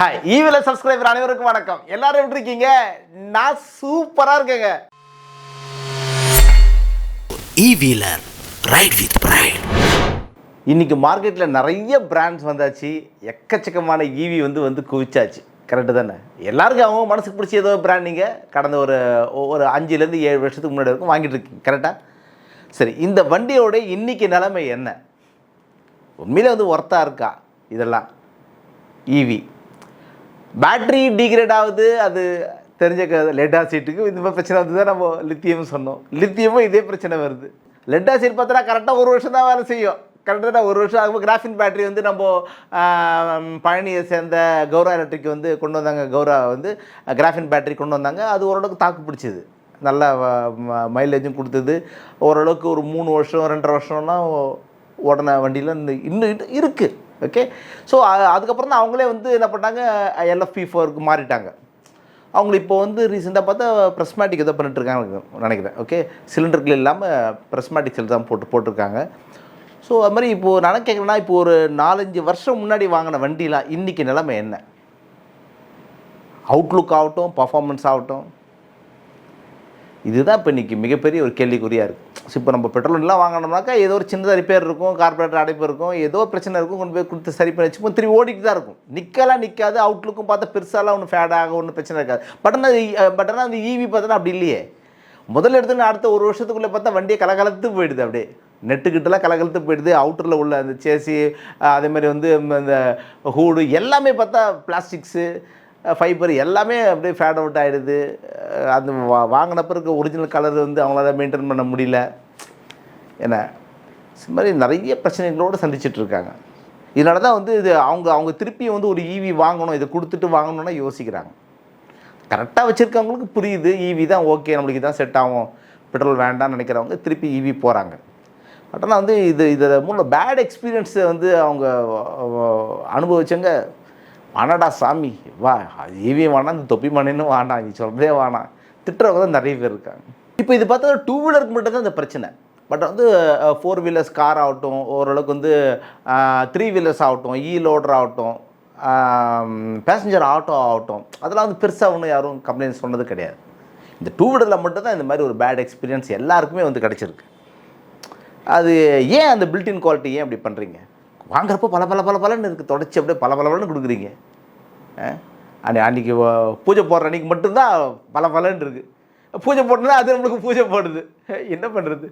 Hi ஈவில subscriber அனைவருக்கும் வணக்கம். எல்லாரும் எப்படி இருக்கீங்க? நான் சூப்பரா இருக்கேங்க. e-wheeler ride with pride. இன்னைக்கு மார்க்கெட்டில் நிறைய பிராண்ட்ஸ் வந்தாச்சு. எக்கச்சக்கமான ஈவி வந்து வந்து குவிச்சாச்சு. கரெக்டு தானே? எல்லாருக்கும் அவங்க மனசுக்கு பிடிச்ச ஏதோ பிராண்ட் நீங்கள் கடந்த ஒரு ஒரு அஞ்சுலேருந்து ஏழு வருஷத்துக்கு முன்னாடி வரைக்கும் வாங்கிட்டு இருக்கீங்க. கரெக்டாக சரி இந்த வண்டியோட இன்னைக்கு நிலைமை என்ன? உண்மையிலே வந்து ஒர்த்தாக இருக்கா? இதெல்லாம். ஈவி பேட்ரி டிகிரேட் ஆகுது அது தெரிஞ்ச லெட் ஆசிட்டுக்கு இந்த மாதிரி பிரச்சனை வந்து தான் நம்ம லித்தியம் சொன்னோம். லித்தியமும் இதே பிரச்சனை வருது. லெட் ஆசிட் பார்த்தோன்னா கரெக்டாக ஒரு வருஷம் தான் வேலை செய்யும். கரெக்டாக ஒரு வருஷம் ஆகும்போது கிராஃபின் பேட்டரி வந்து நம்ம பழனியை சேர்ந்த கௌரா எலக்ட்ரிக் வந்து கொண்டு வந்தாங்க. கௌரா வந்து கிராஃபின் பேட்டரி கொண்டு வந்தாங்க. அது ஓரளவுக்கு தாக்கு பிடிச்சிது. நல்ல மைலேஜும் கொடுத்தது. ஓரளவுக்கு ஒரு மூணு வருஷம் ரெண்டரை வருஷம்லாம் ஓடின வண்டியில் இந்த இன்னும் இருக்குது ஓகே ஸோ அதுக்கப்புறம் தான் அவங்களே வந்து என்ன பண்ணாங்க? எல்எஃப்பி ஃபோருக்கு மாறிட்டாங்க. அவங்க இப்போ வந்து ரீசெண்டாக பார்த்தா ப்ரெஸ்மேட்டிக் ஏதோ பண்ணிட்டு இருக்காங்க நினைக்கிறேன். ஓகே சிலிண்டர்கள் இல்லாமல் ப்ரெஸ்மேட்டிக் செல் தான் போட்டு போட்டிருக்காங்க. ஸோ அது மாதிரி இப்போது நான் கேட்குறேன்னா இப்போ ஒரு நாலஞ்சு வருஷம் முன்னாடி வாங்கின வண்டிலாம் இன்றைக்கி நிலைமை என்ன? அவுட்லுக் ஆகட்டும் பர்ஃபார்மன்ஸ் ஆகட்டும். இதுதான் இப்போ இன்றைக்கி மிகப்பெரிய ஒரு கேள்விக்குறியாக இருக்குது இப்போ நம்ம பெட்ரோல்லாம் வாங்கினோம்னாக்கா ஏதோ ஒரு சின்னதாக ரிப்பேர் இருக்கும் கார்பரேட்டர் அடைப்பு இருக்கும் ஏதோ பிரச்சனை இருக்கும் கொண்டு போய் கொடுத்து சரி பண்ணி வச்சுப்போம் திரும்பி ஓடிட்டு தான் இருக்கும். நிற்கலாம் நிற்காது அவுட்லுக்கும் பார்த்தா பெருசாலாம் ஒன்றும் ஃபேடாக ஒன்றும் பிரச்சனை இருக்காது. பட் ஆனால் பட் ஆனால் அந்த ஈவி பார்த்தோன்னா அப்படி இல்லையே. முதல்ல எடுத்துன்னு அடுத்த ஒரு வருஷத்துக்குள்ளே பார்த்தா வண்டியை கலகலத்து போயிடுது அப்படியே. நெட்டுக்கிட்டலாம் கலகலத்து போயிடுது அவுட்டரில் உள்ள அந்த சேசி அதே மாதிரி வந்து இந்த ஹூடு எல்லாமே பார்த்தா பிளாஸ்டிக்ஸு ஃபைபர் எல்லாமே அப்படியே ஃபேட் அவுட் ஆகிடுது அந்த வா வாங்கினப்ப இருக்க ஒரிஜினல் கலர் வந்து அவங்களால மெயின்டைன் பண்ண முடியல. என்ன? இது மாதிரி நிறைய பிரச்சனைகளோடு சந்திச்சிட்ருக்காங்க இதனால தான் வந்து இது அவங்க அவங்க திருப்பி வந்து ஒரு ஈவி வாங்கணும் இதை கொடுத்துட்டு வாங்கணும்னா யோசிக்கிறாங்க. கரெக்டாக வச்சுருக்கவங்களுக்கு புரியுது. ஈவி தான் ஓகே நம்மளுக்கு இதான் செட் ஆகும். பெட்ரோல் வேண்டாம்னு நினைக்கிறவங்க திருப்பி ஈவி போகிறாங்க பட் ஆனால் வந்து இது இதில் மூலம் பேட் எக்ஸ்பீரியன்ஸை வந்து அவங்க அனுபவிச்சவங்க வானாடா சாமி. வா ஈவி வேணாம் இந்த தொப்பி மணின்னு வேண்டாம் நீ சொல்கிறதே வேணாம் திட்டுறவங்க தான் நிறைய பேர் இருக்காங்க. இப்போ இது பார்த்தா டூ வீலருக்கு மட்டும்தான் இந்த பிரச்சனை. பட் வந்து ஃபோர் வீலர்ஸ் கார் ஆகட்டும் ஓரளவுக்கு வந்து த்ரீ வீலர்ஸ் ஆகட்டும் இ லோடர் ஆகட்டும் பேசஞ்சர் ஆட்டோ ஆகட்டும் அதெல்லாம் வந்து பெருசாக ஒன்றும் யாரும் கம்ப்ளைண்ட் சொன்னது கிடையாது. இந்த டூ வீலரில் மட்டும்தான் இந்த மாதிரி ஒரு பேட் எக்ஸ்பீரியன்ஸ் எல்லாருக்குமே வந்து கிடச்சிருக்கு. அது ஏன் அந்த பில்டின் குவாலிட்டி ஏன் அப்படி பண்ணுறீங்க வாங்குறப்போ பல பல பல பலன்னு இருக்குது தொடச்சி அப்படியே பல பல பலன்னு கொடுக்குறீங்க. அன்னை அன்றைக்கி பூஜை போடுற அன்றைக்கி மட்டும்தான் பல பலன்னு இருக்குது பூஜை போட்டுனா அது நம்மளுக்கு பூஜை போடுது. என்ன பண்ணுறது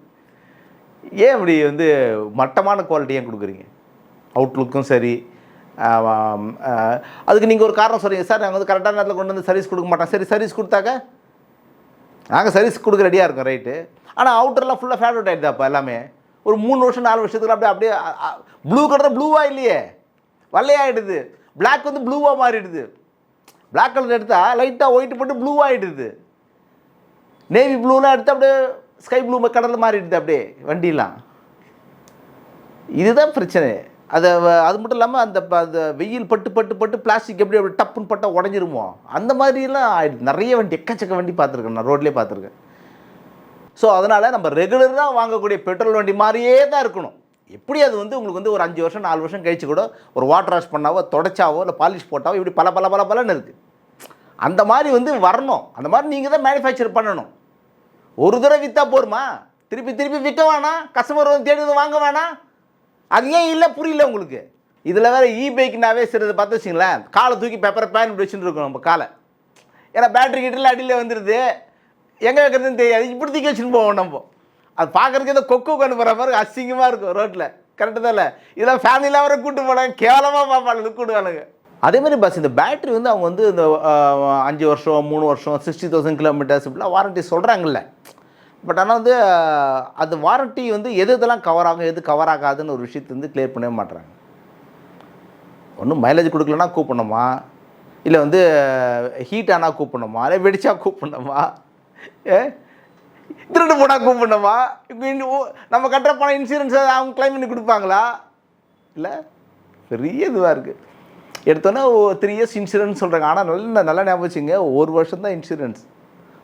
ஏன் இப்படி வந்து மட்டமான குவாலிட்டி ஏன் கொடுக்குறீங்க? அவுட்லுக்கும் சரி அதுக்கு நீங்கள் ஒரு காரணம் சொல்கிறீங்க சார் நாங்கள் வந்து கரெக்டான நேரத்தில் கொண்டு வந்து சர்வீஸ் கொடுக்க மாட்டோம். சரி சர்வீஸ் கொடுத்தாக்க? நாங்கள் சர்வீஸ் கொடுக்க ரெடியாக இருக்கோம் ரைட்டு ஆனால் அவுட்டர்லாம் ஃபுல்லாக ஃபேவரட் ஆகிடுதாப்பா எல்லாமே. ஒரு மூணு வருஷம் நாலு வருஷத்துக்கு அப்படியே அப்படியே ப்ளூ கலர் ப்ளூவாக இல்லையே? வெள்ளையாகிடுது பிளாக் வந்து ப்ளூவாக மாறிடுது. பிளாக் கலர் எடுத்தால் லைட்டாக ஒயிட் போட்டு ப்ளூ ஆகிடுது நேவி ப்ளூலாம் எடுத்து அப்படியே ஸ்கை ப்ளூ கடலில் மாறிடுது அப்படியே வண்டிலாம். இதுதான் பிரச்சனை. அதை அது மட்டும் இல்லாமல் அந்த அந்த வெயில் பட்டு பட்டு பட்டு பிளாஸ்டிக் எப்படி அப்படி டப்புன்னு பட்டால் உடஞ்சிருமோ? அந்த மாதிரிலாம் ஆயிடுது. நிறைய வண்டி எக்கச்சக்க வண்டி பார்த்துருக்கேன் நான் ரோட்லேயே பார்த்துருக்கேன். ஸோ அதனால் நம்ம ரெகுலராக வாங்கக்கூடிய பெட்ரோல் வண்டி மாதிரியே தான் இருக்கணும். எப்படி அது வந்து உங்களுக்கு வந்து ஒரு அஞ்சு வருஷம் நாலு வருஷம் கழிச்சு கூட ஒரு வாட்டர் வாஷ் பண்ணாவோ தொடச்சாவோ இல்லை பாலிஷ் போட்டாவோ இப்படி பல பல பல பலன்னு இருக்குது அந்த மாதிரி வந்து வரணும். அந்த மாதிரி நீங்கள் தான் மேனுஃபேக்சர் பண்ணணும். ஒரு தடவை விற்றா போருமா? திருப்பி திருப்பி விற்க வேணாம் கஸ்டமர் வந்து தேடி வந்து வாங்க வேணாம் அது ஏன் இல்லை? புரியல உங்களுக்கு. இதில் வேறு இ பைக்னாவே சிறது பார்த்து வச்சிங்களேன் காலை தூக்கி பெப்பர் பேன் இப்படி வச்சுட்டு இருக்கோம் நம்ம காலை. ஏன்னா பேட்டரி கிட்டலாம் அடியில் வந்துடுது எங்கே இருக்கிறதுன்னு தெரியாது இப்படி தூக்கி வச்சுன்னு போவோம் நம்ம. அது பார்க்குறதுக்கு ஏதோ கொக்கு கொண்டு போகிற மாதிரி அசிங்கமாக இருக்கும் ரோட்டில் கரெக்டு தான்? இல்லை இதெல்லாம் ஃபேமிலியில் வர கூட்டு போனாங்க. கேவலமாக பார்ப்பாங்க. கூடுவானுங்க அதே மாதிரி பஸ் இந்த பேட்டரி வந்து அவங்க வந்து இந்த அஞ்சு வருஷம் மூணு வருஷம் சிக்ஸ்டி தௌசண்ட் கிலோமீட்டர்ஸ் இப்படிலாம் வாரண்ட்டி சொல்கிறாங்கல்ல பட் ஆனால் வந்து அது வாரண்ட்டி வந்து எது இதெல்லாம் கவர் ஆகும் எது கவர் ஆகாதுன்னு ஒரு விஷயத்தை வந்து கிளியர் பண்ணவே மாட்டுறாங்க ஒன்றும் மைலேஜ் கொடுக்கலன்னா கூப்பிடணுமா? இல்லை வந்து ஹீட் ஆனால் கூப்பிடணுமா? இல்லை வெடிச்சா கூப்பிடணுமா? திருட்டு போனால் கூப்பிடணுமா? இப்போ நம்ம கட்டுற பணம் இன்சூரன்ஸ் அவங்க கிளைம் பண்ணி கொடுப்பாங்களா? இல்லை? பெரிய இதுவாக இருக்குது எடுத்தோன்னே த்ரீ இயர்ஸ் இன்சூரன்ஸ் சொல்கிறாங்க ஆனால் நல்ல நல்லா ஞாபகம் வச்சுங்க ஒரு வருஷம் தான் இன்சூரன்ஸ்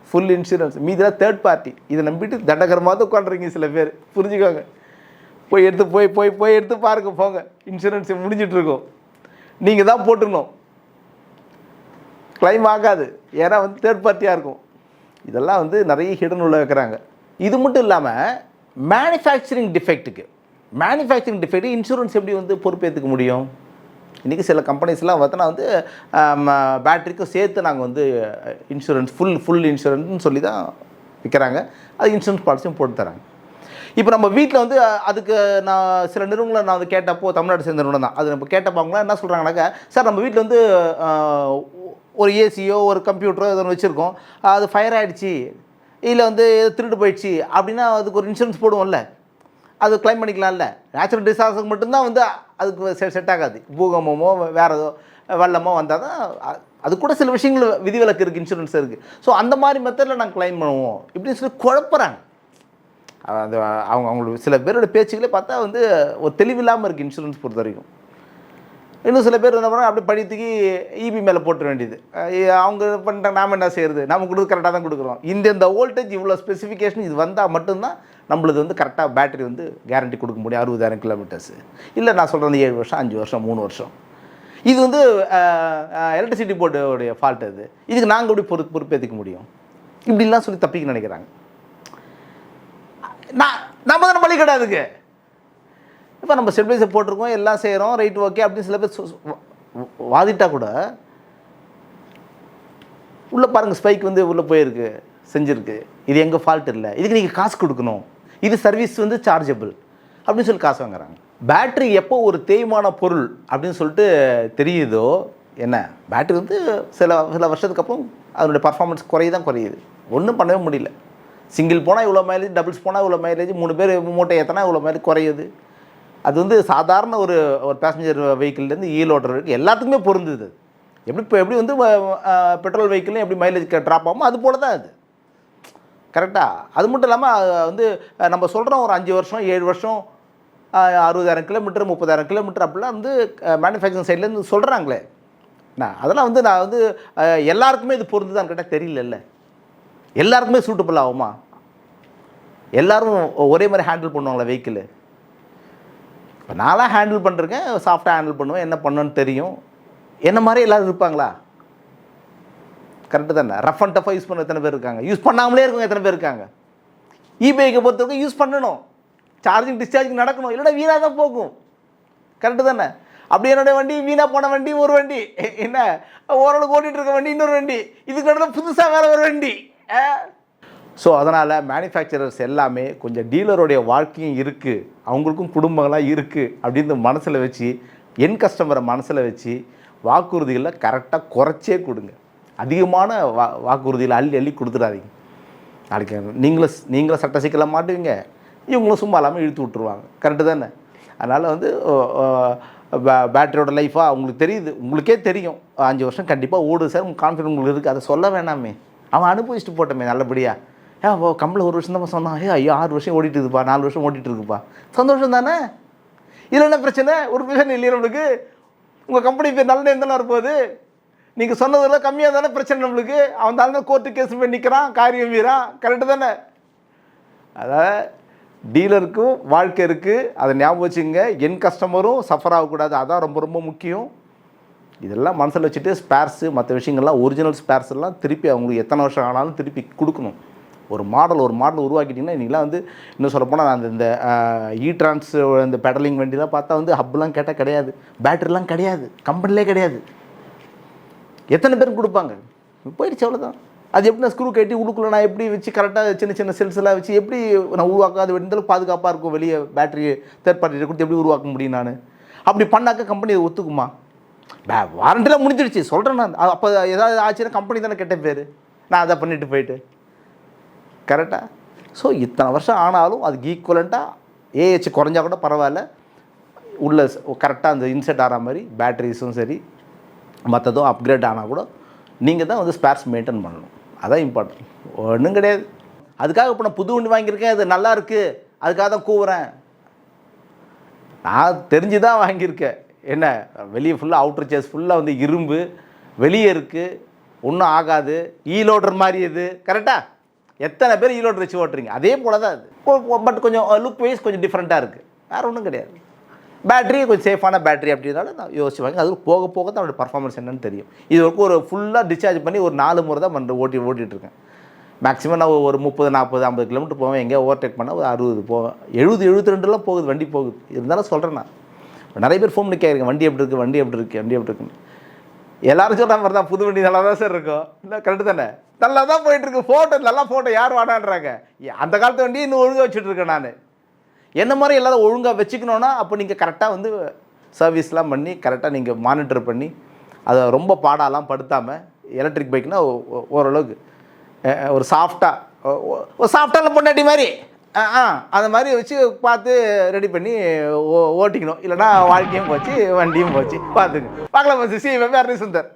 ஃபுல் இன்சூரன்ஸ் மீதிலாம் தேர்ட் பார்ட்டி இதை நம்பிட்டு தண்டகரமாக உட்காண்டுறீங்க சில பேர். புரிஞ்சுக்கோங்க. போய் எடுத்து போய் போய் போய் எடுத்து பாருங்க போங்க. இன்சூரன்ஸ் முடிஞ்சிட்ருக்கோம் நீங்கள் தான் போட்டுக்கணும். கிளைம் ஆகாது. ஏன்னா வந்து தேர்ட் பார்ட்டியாக இருக்கும். இதெல்லாம் வந்து நிறைய ஹிடன் உள்ள வைக்கிறாங்க. இது மட்டும் இல்லாமல் மேனுஃபேக்சரிங் டிஃபெக்ட்டுக்கு மேனுஃபேக்சரிங் டிஃபெக்ட் இன்சூரன்ஸ் எப்படி வந்து பொறுப்பேற்றுக்க முடியும்? இன்றைக்கி சில கம்பெனிஸ்லாம் பார்த்தோன்னா வந்து பேட்டரிக்கும் சேர்த்து நாங்கள் வந்து இன்சூரன்ஸ் ஃபுல் ஃபுல் இன்சூரன்ஸ்னு சொல்லி தான் விற்கிறாங்க அது இன்சூரன்ஸ் பாலிசியும் போட்டு தராங்க. இப்போ நம்ம வீட்டில் வந்து அதுக்கு நான் சில நிறுவனங்களை நான் வந்து கேட்டப்போ தமிழ்நாடு சேர்ந்த நிறுவனம் தான். அது நம்ம கேட்டப்போ அவங்களாம் என்ன சொல்கிறாங்கனாக்கா சார் நம்ம வீட்டில் வந்து ஒரு ஏசியோ ஒரு கம்ப்யூட்டரோ ஏதோ ஒன்று வச்சுருக்கோம். அது ஃபயர் ஆகிடுச்சி இல்லை வந்து ஏதோ திருட்டு போயிடுச்சு. அப்படின்னா அதுக்கு ஒரு இன்சூரன்ஸ் போடுவோம்ல. அது கிளைம் பண்ணிக்கலாம்ல. நேச்சுரல் டிசாஸ்டருக்கு மட்டும்தான் வந்து அதுக்கு செ செட் ஆகாது. பூகம்பமோ வேறு ஏதோ வெள்ளமோ வந்தால் தான் அது கூட சில விஷயங்கள் விதிவிலக்கு இருக்குது இன்சூரன்ஸ் இருக்குது ஸோ அந்த மாதிரி மெத்தடில் நாங்கள் கிளைம் பண்ணுவோம். இப்படின்னு சொல்லி குழப்புறாங்க. அது அவங்க அவங்களுக்கு சில பேரோட பேச்சுகளே பார்த்தா வந்து ஒரு தெளிவில்லாமல் இருக்குது இன்சூரன்ஸ் பொறுத்த வரைக்கும் இன்னும் சில பேர் என்ன பண்ணுறாங்க அப்படி படித்துக்கு இபி மேலே போட்டுற வேண்டியது. அவங்க பண்ணிட்டாங்க நாம என்ன செய்கிறது நம்ம கொடுத்து கரெக்டாக தான் கொடுக்குறோம். இந்த இந்த வோல்டேஜ் இவ்வளோ ஸ்பெசிஃபிகேஷன் இது வந்தால் மட்டும்தான் நம்மளுக்கு வந்து கரெக்டாக பேட்டரி வந்து கேரண்டி கொடுக்க முடியும். அறுபதாயிரம் கிலோமீட்டர்ஸ் இல்லை நான் சொல்கிறது ஏழு வருஷம் அஞ்சு வருஷம் மூணு வருஷம். இது வந்து எலக்ட்ரிசிட்டி போர்டுடைய ஃபால்ட் அது. இதுக்கு நாங்கள் எப்படி பொறு பொறுப்பேற்றுக்க முடியும்? இப்படிலாம் சொல்லி தப்பிக்க நினைக்கிறாங்க. நான் நம்ம தானே பலி கிடையாதுக்கு இப்போ நம்ம ஸ்டெபிலைசர் போட்டிருக்கோம் எல்லாம் செய்கிறோம் ரைட் ஓகே அப்படின்னு சில பேர் வாதிட்டா கூட உள்ளே பாருங்கள் ஸ்பைக் வந்து உள்ளே போயிருக்கு செஞ்சுருக்கு. இது எங்கள் ஃபால்ட் இல்லை. இதுக்கு நீங்கள் காசு கொடுக்கணும். இது சர்வீஸ் வந்து சார்ஜபிள் அப்படின்னு சொல்லி காசு வாங்குறாங்க. பேட்ரி எப்போ ஒரு தேய்மான பொருள் அப்படின்னு சொல்லிட்டு தெரியுதோ என்ன? பேட்ரி வந்து சில சில வருஷத்துக்கு அப்புறம் அதனுடைய பர்ஃபார்மன்ஸ் குறையதான் குறையுது. ஒன்றும் பண்ணவே முடியல. சிங்கிள் போனால் இவ்வளோ மைலேஜ் டபுள்ஸ் போனால் இவ்வளோ மைலேஜ் மூணு பேர் மூட்டை ஏற்றினா இவ்வளோ மைலேஜ் குறையுது. அது வந்து சாதாரண ஒரு ஒரு பேசஞ்சர் வெஹிக்கிள்லேருந்து ஈ லோட்டர் எல்லாத்துக்குமே பொருந்துது. எப்படி இப்போ எப்படி வந்து பெட்ரோல் வெஹிக்கிள்லையும் எப்படி மைலேஜ் ட்ராப் ஆகுமோ அது போல தான் அது. கரெக்டாக அது மட்டும் இல்லாமல் வந்து நம்ம சொல்கிறோம் ஒரு அஞ்சு வருஷம் ஏழு வருஷம் அறுபதாயிரம் கிலோமீட்டர் முப்பதாயிரம் கிலோமீட்டர் அப்படிலாம் வந்து மேனுஃபேக்சரிங் சைட்லேருந்து சொல்கிறாங்களே நான் அதெல்லாம் வந்து நான் வந்து எல்லாருக்குமே இது பொருந்துதான்னு கேட்டால் தெரியலல்ல. எல்லாருக்குமே சூட்டபிள் ஆகுமா? எல்லோரும் ஒரே மாதிரி ஹேண்டில் பண்ணுவாங்களா வெஹிக்கிள் இப்போ நான்லாம் ஹேண்டில் பண்ணுறேன் சாஃப்டாக ஹேண்டில் பண்ணுவேன் என்ன பண்ணணும்னு தெரியும். என்ன மாதிரி எல்லாரும் இருப்பாங்களா? கரெக்டு தானே? ரஃப் அண்ட் டஃபாக யூஸ் பண்ண எத்தனை பேர் இருக்காங்க? யூஸ் பண்ணாமலே இருக்கவங்க எத்தனை பேர் இருக்காங்க? இபேக்கை பொறுத்தவரைக்கும் யூஸ் பண்ணணும். சார்ஜிங் டிஸ்சார்ஜிங் நடக்கணும். இல்லைன்னா வீணாக தான் போகும். கரெக்டு தானே? அப்படி என்னுடைய வண்டி வீணாக போன வண்டி ஒரு வண்டி. என்ன? ஓரளவுக்கு ஓட்டிகிட்டு இருக்க வண்டி இன்னொரு வண்டி. இதுக்கு நடுவில் புதுசாக வேறு ஒரு வண்டி. ஸோ அதனால் மேனுஃபேக்சரர்ஸ் எல்லாமே கொஞ்சம் டீலருடைய வாழ்க்கையும் இருக்குது அவங்களுக்கும் குடும்பங்களாக இருக்குது அப்படின்னு மனசில் வச்சு என் கஸ்டமரை மனசில் வச்சு வாக்குறுதிகளை கரெக்டாக குறைச்சே கொடுங்க. அதிகமான வா வாக்குறுதிகளை அள்ளி அள்ளி கொடுத்துடாதீங்க. நாளைக்கு நீங்களும் நீங்களும் சட்ட சிக்கலாக மாட்டுவீங்க. இவங்களும் சும்மா இல்லாமல் இழுத்து விட்ருவாங்க கரெக்டு தானே? அதனால் வந்து பேட்டரியோட லைஃபாக உங்களுக்கு தெரியுது. உங்களுக்கே தெரியும். அஞ்சு வருஷம் கண்டிப்பாக ஓடுது சார். உங்களுக்கு கான்ஃபிடன்ஸ் உங்களுக்கு இருக்குது அதை சொல்ல வேணாமே. அவன் அனுபவிச்சுட்டு போட்டோமே நல்லபடியாக ஏன் ஓ கம்பளை ஒரு வருஷம் தான் சொன்னான் ஏ ஐயோ ஆறு வருஷம் ஓடிட்டு இருக்குப்பா நாலு வருஷம் ஓடிட்டு இருக்குப்பா சந்தோஷம் தானே? இதில் என்ன பிரச்சனை? ஒரு பிரச்சனை இல்லையா நம்மளுக்கு. உங்கள் கம்பெனி பேர் நல்ல நேரம் தானே இருப்போது நீங்கள் சொன்னதெல்லாம் கம்மியாக தானே பிரச்சனை நம்மளுக்கு. அவன் தானே கோர்ட்டு கேஸ் போய் நிற்கிறான் காரியம் வீரான் கரெக்டு தானே? அதாவது டீலருக்கும் வாழ்க்கை இருக்குது அதை ஞாபகம் வச்சுங்க. என் கஸ்டமரும் சஃபர் ஆகக்கூடாது. அதான் ரொம்ப ரொம்ப முக்கியம். இதெல்லாம் மனசில் வச்சுட்டு ஸ்பேர்ஸு மற்ற விஷயங்கள்லாம் ஒரிஜினல் ஸ்பேர்ஸ் எல்லாம் திருப்பி அவங்களுக்கு எத்தனை வருஷம் ஆனாலும் திருப்பி கொடுக்கணும். ஒரு மாடல் ஒரு மாடல் உருவாக்கிட்டிங்கன்னா இன்றைக்கெலாம் வந்து இன்னும் சொல்லப்போனால் அந்த இந்த இ ட்ரான்ஸ் இந்த பெடலிங் வண்டிலாம் பார்த்தா வந்து ஹப்லாம் கேட்டால் கிடையாது. பேட்டரிலாம் கிடையாது. கம்பெனிலே கிடையாது. எத்தனை பேர் கொடுப்பாங்க? போயிடுச்சு அவ்வளோதான் அது எப்படி நான் ஸ்க்ரூ கட்டி உள்ளுக்குள்ள நான் எப்படி வச்சு கரெக்டாக சின்ன சின்ன செல்ஸ் எல்லாம் வச்சு எப்படி நான் உருவாக்காது அது பாதுகாப்பாக இருக்கும் வெளியே பேட்டரி தேர்ட் பார்ட்டி கொடுத்து எப்படி உருவாக்க முடியும் நான்? அப்படி பண்ணாக்க கம்பெனி அதை ஒத்துக்குமா? வாரண்டிலாம் முடிஞ்சிடுச்சு. சொல்கிறேன் நான். அப்போ ஏதாவது ஆச்சுன்னா கம்பெனி தானே கெட்ட பேர். நான் அதை பண்ணிட்டு போயிட்டு. கரெக்டாக ஸோ இத்தனை வருஷம் ஆனாலும் அதுக்கு ஈக்குவலண்ட்டாக ஏஹெச் குறைஞ்சா கூட பரவாயில்ல. உள்ள கரெக்டாக அந்த இன்செட் ஆகிற மாதிரி பேட்டரிஸும் சரி மற்றதும் அப்கிரேட் ஆனால் கூட நீங்கள் தான் வந்து ஸ்பேர்ஸ் மெயின்டைன் பண்ணணும். அதான் இம்பார்ட்டன்ட் ஒன்றும் கிடையாது. அதுக்காக இப்போ நான் புது வண்டி வாங்கியிருக்கேன் அது நல்லா இருக்குது அதுக்காக தான் கூவுறேன். நான் தெரிஞ்சு தான் வாங்கியிருக்கேன். என்ன வெளியே ஃபுல்லாக அவுட்டர் சேஸ் ஃபுல்லாக வந்து இரும்பு வெளியே இருக்குது ஒன்றும் ஆகாது ஈலோடர் மாதிரி இது. கரெக்டாக எத்தனை பேர் ஈரோடு வச்சு ஓட்டுறீங்க? அதே போல தான் அது பட் கொஞ்சம் லுக் வைஸ் கொஞ்சம் டிஃப்ரெண்ட்டாக இருக்குது வேறு ஒன்றும் கிடையாது. பேட்டரி கொஞ்சம் சேஃபான பேட்டரி அப்படின்னால நான் யோசிச்சுவாங்க அது போக போக தான் அவனோட பர்ஃபார்மன்ஸ் என்னன்னு தெரியும். இது வரைக்கும் ஒரு ஃபுல்லாக டிஸ்சார்ஜ் பண்ணி ஒரு நாலு முறை தான் பண்ணுற ஓட்டி ஓட்டிகிட்டு இருக்கேன். மேக்ஸிமம் நான் ஒரு முப்பது நாற்பது ஐம்பது கிலோமீட்டர் போவேன். எங்கேயோ ஓவர்டேக் பண்ணால் ஒரு அறுபது போவேன். எழுபது எழுபத்தி ரெண்டுலாம் போகுது வண்டி போகுது. இருந்தாலும் சொல்கிறேன் நான். நிறைய பேர் ஃபோன் பண்ணி கேட்குறேன் வண்டி எப்படி இருக்குது வண்டி எப்படி இருக்குது வண்டி எப்படி இருக்குன்னு. எல்லாரும் சொல்கிறாங்க தான். புது வண்டி நல்லா தான் சார் இருக்கும். இல்லை கரெக்டு தானே? நல்லா தான் போயிட்டுருக்கு. ஃபோட்டோ நல்லா ஃபோட்டோ யார் வாடான்றாங்க? அந்த காலத்து வண்டி இன்னும் ஒழுங்காக வச்சுட்ருக்கேன் நான். என்ன மாதிரி எல்லாரும் ஒழுங்காக வச்சுக்கணுன்னா அப்போ நீங்கள் கரெக்டாக வந்து சர்வீஸ்லாம் பண்ணி கரெக்டாக நீங்கள் மானிட்டர் பண்ணி அதை ரொம்ப பாடாலாம் படுத்தாமல் எலக்ட்ரிக் பைக்னால் ஓரளவுக்கு ஒரு சாஃப்டாக ஒரு சாஃப்டான பொண்டாட்டி மாதிரி ஆ ஆ அந்த மாதிரி வச்சு பார்த்து ரெடி பண்ணி ஓ ஓட்டிக்கணும். இல்லைன்னா வாழ்க்கையும் போச்சு வண்டியும் போச்சு. பார்த்துங்க. பார்க்கலாம் சி. வெவ்வேறு சுந்தர்